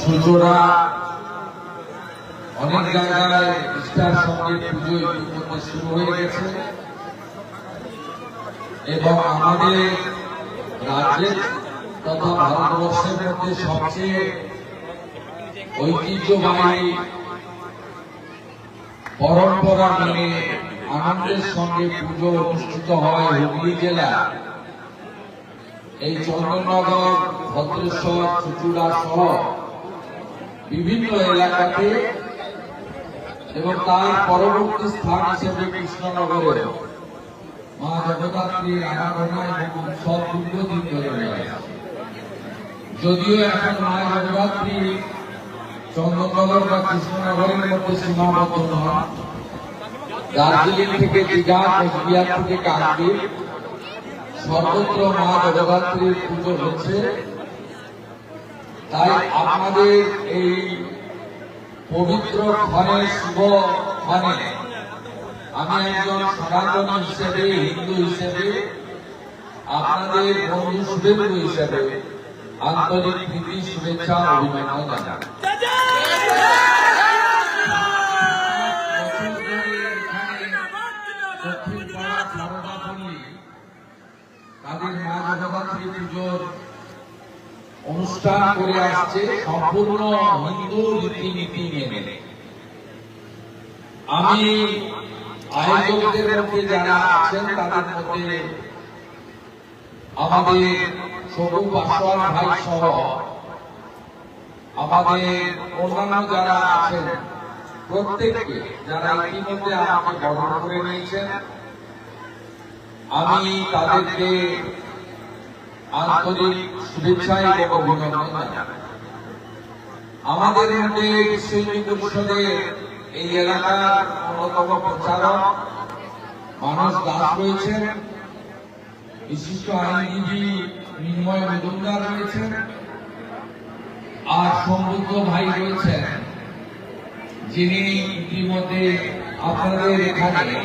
সূচনা অনেক জায়গায় নিষ্ঠার সঙ্গে পুজো শুরু হয়ে গেছে। এবং আমাদের রাজ্যের তথা ভারতবর্ষের মধ্যে সবচেয়ে ঐতিহ্যবাহী পরম্পরা মেনে আনন্দের সঙ্গে পুজো অনুষ্ঠিত হয় হুগলি জেলা। এই চন্দ্রনগর ভদ্রেশ্বর, চুচুড়া সহ বিভিন্ন এলাকাতে এবং তার পরবর্তী স্থান হিসেবে কৃষ্ণনগরে মা জগদ্ধাত্রীর আরাধনা এবং উৎসব দীর্ঘদিন ধরে যদিও এখন মা জগদ্ধাত্রী চন্দ্রনগর বা কৃষ্ণনগরের মধ্যে সীমাবদ্ধ নয় দার্জিলিং থেকে দীঘা, কোচবিহার থেকে কাকদ্বীপ সর্বত্র মা জগদ্ধাত্রীর পুজো হচ্ছে। তাই আপনাদের এই পবিত্র ঘরে শুভ ঘরে আমি একজন সনাতন হিসেবে হিন্দু হিসেবে আপনাদের বন্ধু শুভেন্দু হিসেবে আন্তরিক প্রীতি শুভেচ্ছা অভিনন্দন পল্লী তাদের মা জগদ্ধাত্রী পুজোর অনুষ্ঠান করে আসছে সম্পূর্ণ হিন্দু রীতিনীতি মেনে। আমি আয়োজকদের মধ্যে যারা আছেন, তাদের মধ্যে আমাদের সবু পাসওয়ান ভাই সহ আমাদের অন্যান্য যারা আছেন, প্রত্যেককে যারা ইতিমধ্যে আমাকে বরণ করে নিয়েছেন, আমি তাদেরকে আন্তরিক শুভেচ্ছা এবং অভিনন্দন জানাই আমাদের এই এলাকার অন্যতম প্রচারক মানস দাস রয়েছেন। বিশিষ্ট আইনজীবী নির্ময় মজুমদার রয়েছেন। আর সমৃদ্ধ ভাই রয়েছেন, যিনি ইতিমধ্যে আপনাদের এখানে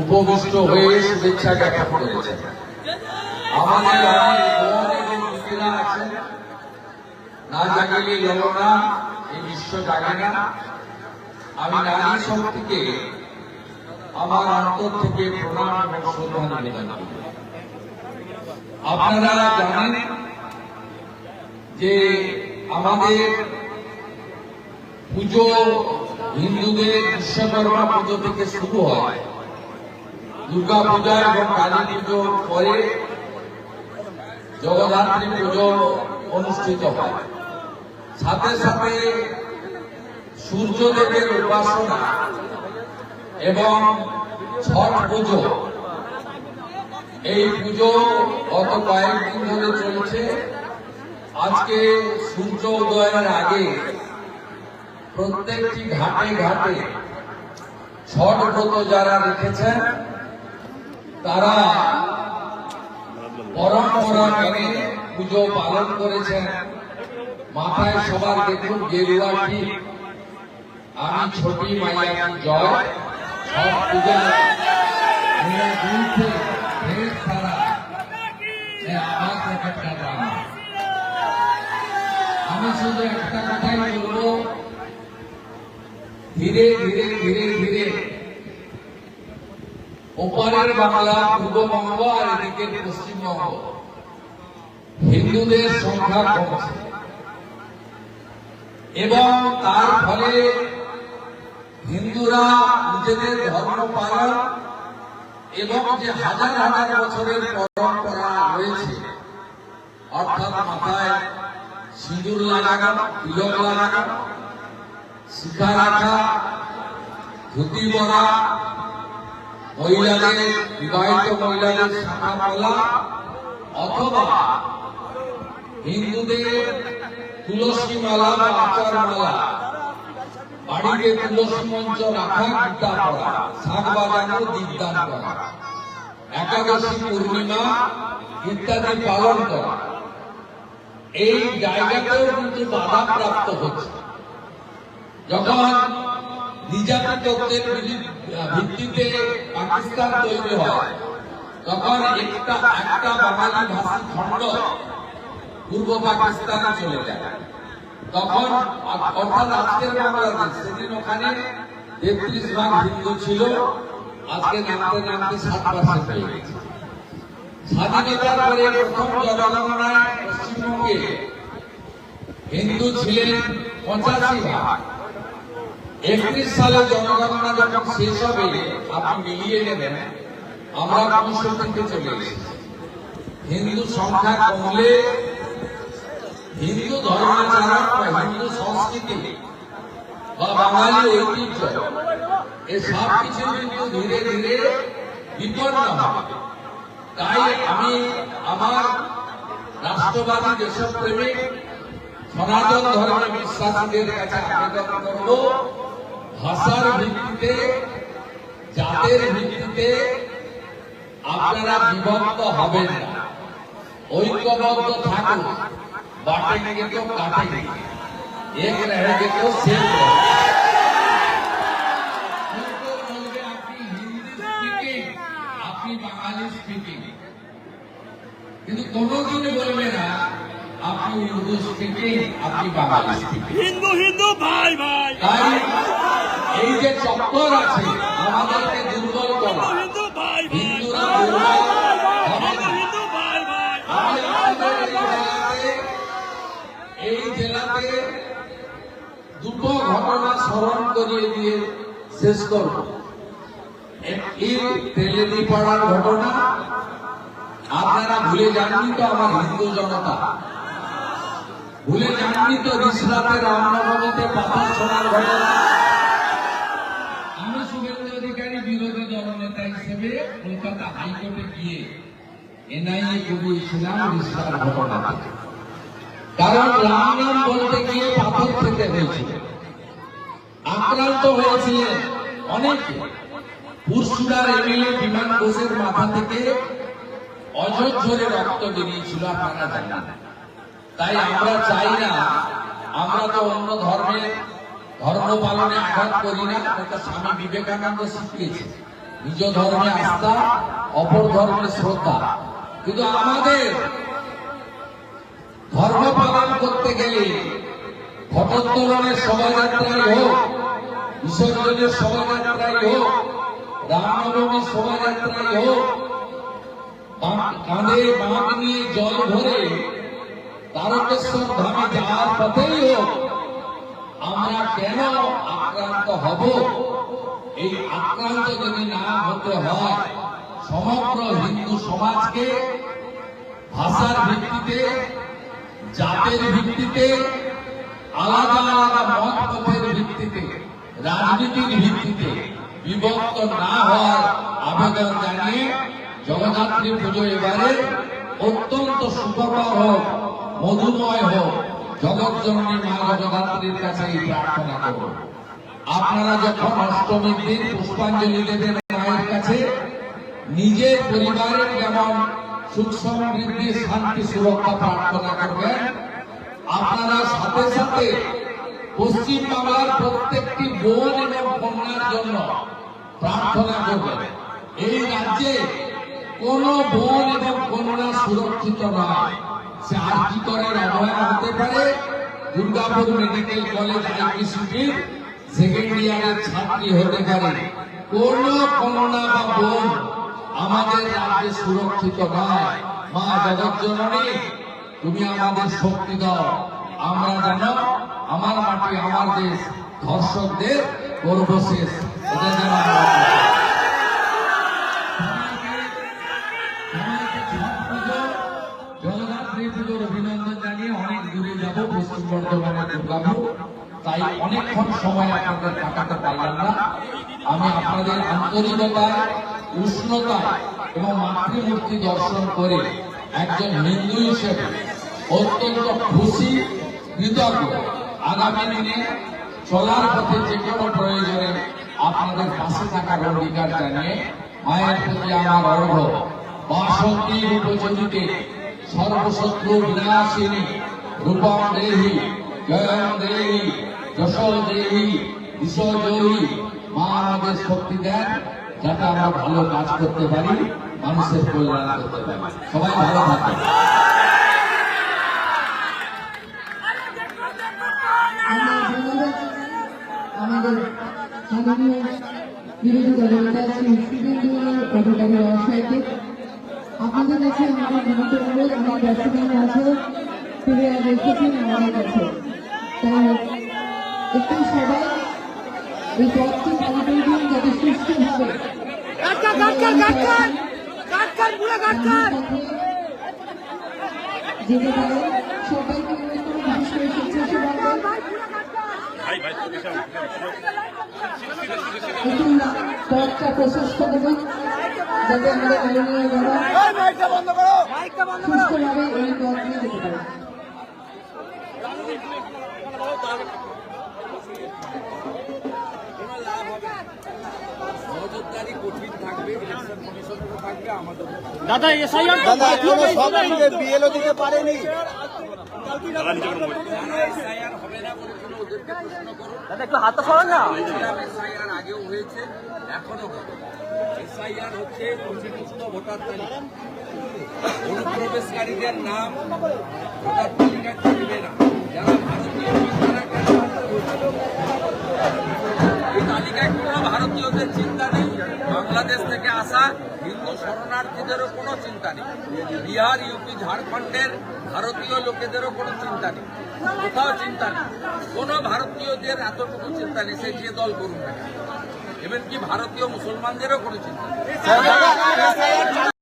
উপবিষ্ট হয়ে শুভেচ্ছা জ্ঞাপন করেছেন। না জাগিলে ললনা এই বিশ্ব জাগে না আমি নারী শক্তিকে আমার অন্তর থেকে প্রণাম আপনারা জানেন যে আমাদের পুজো হিন্দুদের বিশ্বকর্মা পুজো থেকে শুরু হয় দুর্গা পূজা এবং কালী পুজোর পরে জগদ্ধাত্রী পুজো অনুষ্ঠিত হয়। সাথে সাথে সূর্যদেবের উপাসনা এবং ছট পুজো। এই পুজো গত কয়েকদিন ধরে চলছে। আজকে সূর্য উদয়ের আগে প্রত্যেকটি ঘাটে ঘাটে ছট ব্রত যারা রেখেছেন, তারা পরম্পরা মেনে পুজো পালন করেছেন মাথায় সবার দেখুন গেরুয়া ঠিক আমি ছোটি মাইয়া কি জয় সব পূজা মেরা দিল से ढेर सारा मैं आवाज प्रकट कर रहा हूं আমি শুধু একটা কথাই বলবো ধীরে ধীরে ধীরে ধীরে ওপারের বাংলা পূর্ববঙ্গ আর এদিকে পশ্চিমবঙ্গ। হিন্দুদের সংখ্যা কমছে। এবং তার ফলে হিন্দুরা নিজেদের ধর্ম পালন এবং যে হাজার হাজার বছরের পরম্পরা রয়েছে, অর্থাৎ মাথায় সিঁদুর লাগানো, তিলক লাগানো, শিখা রাখা, ধুতি পরা মহিলাদের, বিবাহিত মহিলাদের শাখা পলা অথবা হিন্দুদের তুলসী মালা বা আচার মালা, বাড়িতে তুলসী মঞ্চ রাখা গীতা পড়া, শাক বাজানো দীপদান করা একাদশী পূর্ণিমা ইত্যাদি পালন করা। এই জায়গাতেও কিন্তু বাধা প্রাপ্ত হচ্ছে। যখন নির্যাতিতত্বের ভিত্তিতে পাকিস্তান তৈরি হয়। তখন একটা একটা বাঙালি ভাষী খণ্ড পূর্ব পাকিস্তানে চলে যায়। তখন অর্থাৎ আজকের বাংলাদেশ, সেদিন ওখানে তেত্রিশ ভাগ হিন্দু ছিল। আজকে নামতে নামতে সাত পার্সেন্ট হয়ে গেছে। স্বাধীনতার পরে প্রথম পশ্চিমবঙ্গে হিন্দু ছিলেন পঁচাশি ভাগ। একত্রিশ সালে জনগণনা যখন শেষ হবে, আপনি মিলিয়ে নেবেন। আমরা চলে এসেছি। হিন্দু সংখ্যা কমলে হিন্দু ধর্মাচরণ বা হিন্দু সংস্কৃতি বা বাঙালি ঐতিহ্য। সব কিছু কিন্তু ধীরে ধীরে বিপন্ন হবে। তাই আমি আমার রাষ্ট্রবাদী দেশপ্রেমিক, সনাতন ধর্মে বিশ্বাসীদের কাছে আবেদন করব। ভাষার ভিত্তিতে জাতের ভিত্তিতে আপনারা বিভক্ত হবেন না। ঐক্যবদ্ধ থাকুন বাটেঙ্গে তো কাটেঙ্গে এক রহেগে তো কিন্তু কোনদিন বলবে না আপনি হিন্দু স্পিকিং আপনি বাঙালি স্পিকিং হিন্দু হিন্দু ভাই ভাই। এই যে চক্কর আছে আমাদেরকে দুর্বল করা হিন্দুরা এই জেলাতে দুটো ঘটনা স্মরণ করিয়ে দিয়ে শেষ করব একটি তেলেদি পাড়ার ঘটনা আপনারা ভুলে যাননি তো আমার হিন্দু জনতা ভুলে যাননি তো রিসরাতে রামনবমীতে পাথর ছোড়ার ঘটনা আমি শুভেন্দু অধিকারী বিরোধী দলনেতা হিসেবে কলকাতা হাইকোর্টে গিয়ে এনআইএ করিয়েছিলাম রিসরার ঘটনাতে কারণ রাম নাম বলতে গিয়ে পাথর খেতে হয়েছিল। আক্রান্ত হয়েছিলেন অনেকে। পুরসুদার এমএলএ বিমান ঘোষের মাথা থেকে অযোধ্যরে রক্ত বেরিয়েছিল আপনারা জানেন। তাই আমরা চাই না, আমরা তো অন্য ধর্মের ধর্ম পালনে আঘাত করি না স্বামী বিবেকানন্দ শিখিয়েছে নিজ ধর্মে আস্থা, অপর ধর্মের শ্রদ্ধা। কিন্তু আমাদের ধর্ম পালন করতে গেলে ঘটোত্তোলনের শোভাযাত্রাই হোক বিসর্জনের শোভাযাত্রাই হোক, রামনবমীর শোভাযাত্রাই হোক কাঁধে বাঁক নিয়ে জল ভরে তারকেশ্বর ধামে যাওয়ার পথেই হোক, আমরা কেন আক্রান্ত হব? এই আক্রান্ত যদি না হতে হয়, সমগ্র হিন্দু সমাজকে, ভাষার ভিত্তিতে, জাতের ভিত্তিতে, আলাদা আলাদা মত পথের ভিত্তিতে, রাজনীতির ভিত্তিতে বিভক্ত না হওয়ার আবেদন জানিয়ে জগদ্ধাত্রী পুজো এবারে অত্যন্ত সুখকর হোক, মধুময় হোক জগৎ জননী মা জগদ্ধাত্রীর কাছে এই প্রার্থনা করব। আপনারা যখন অষ্টমীর দিন পুষ্পাঞ্জলি দেবেন মায়ের কাছে, নিজের পরিবারের যেমন সুখ সমৃদ্ধি, শান্তি, সুরক্ষা, প্রার্থনা করবেন, আপনারা সাথে সাথে পশ্চিম বাংলার প্রত্যেকটি বোন এবং কন্যার জন্য প্রার্থনা করবেন। এই রাজ্যে কোন বোন এবং কন্যা সুরক্ষিত নয়। সে আর্জি করার অবহেলা হতে পারে? দুর্গাপুর মেডিকেল কলেজ আইপিসিটির সেকেন্ড ইয়ারের ছাত্রী হতে পারে। কোন কন্যা বা বোন আমাদের রাজ্যে সুরক্ষিত নয়। মা জগৎ জননী, তুমি আমাদের শক্তি দাও। আমরা যেন আমার মাটি, আমার দেশ ধর্ষকদের গর্ব শেষ এটা যেন অনেকক্ষণ সময় আপনাদের কাটাতে পারলাম না? আমি আপনাদের আন্তরিকতায়, উষ্ণতায় এবং মাতৃমূর্তি দর্শন করে একজন হিন্দু হিসেবে অত্যন্ত খুশি, কৃতজ্ঞ। আগামী দিনে চলার পথে যে কোনো প্রয়োজনে আপনাদের পাশে থাকার অঙ্গীকার জানিয়ে মায়ের প্রতি আমার অর্ঘ বাসন্তী রূপচরিতে সর্বশত্রু বিনাশিনী, রূপম দেহি, জয়ম দেহি। যশোদেবী বিশ্বজয়ী মা আমাদের শক্তি দেন যাতে আমরা ভালো কাজ করতে পারি, মানুষের কল্যাণ করতে পারি। সবাই ভালো আমাদের আপনাদের কাছে আমাদের অনুরোধ আছে আমাদের কাছে। তাই একটু সবাই এই পথটি পালন করে দিন যাতে গাটকার যেতে পারে সবাইকে অনুরোধ করব বিশেষ করে পথটা প্রশস্ত দেবেন যাতে আমাদের করো! করো! সুস্থভাবে এই পথ দিয়ে যেতে পারে। দাদা এসআইআর দাদা এখনও সব দিকে বিএলও দিতে পারেনি। দাদা একটু হাতটা সরান না। এসআইআর আগেও হয়েছে এখনও এসআইআর হচ্ছে পরিপুষ্ট ভোটার তালিকা। অনুপ্রবেশকারীদের নাম ভোটার তালিকায় থাকবে না। যারা ভারতীয় হিন্দু শরণার্থীদেরও কোনো চিন্তা নেই। বিহার, ইউপি, ঝাড়খণ্ডের ভারতীয় লোকেদেরও কোনো চিন্তা নেই। কোথাও চিন্তা নেই। কোনো ভারতীয়দের এতটুকু চিন্তা নেই, সে যে দল করুন না এমনকি ভারতীয় মুসলমানদেরও কোনো চিন্তা নেই।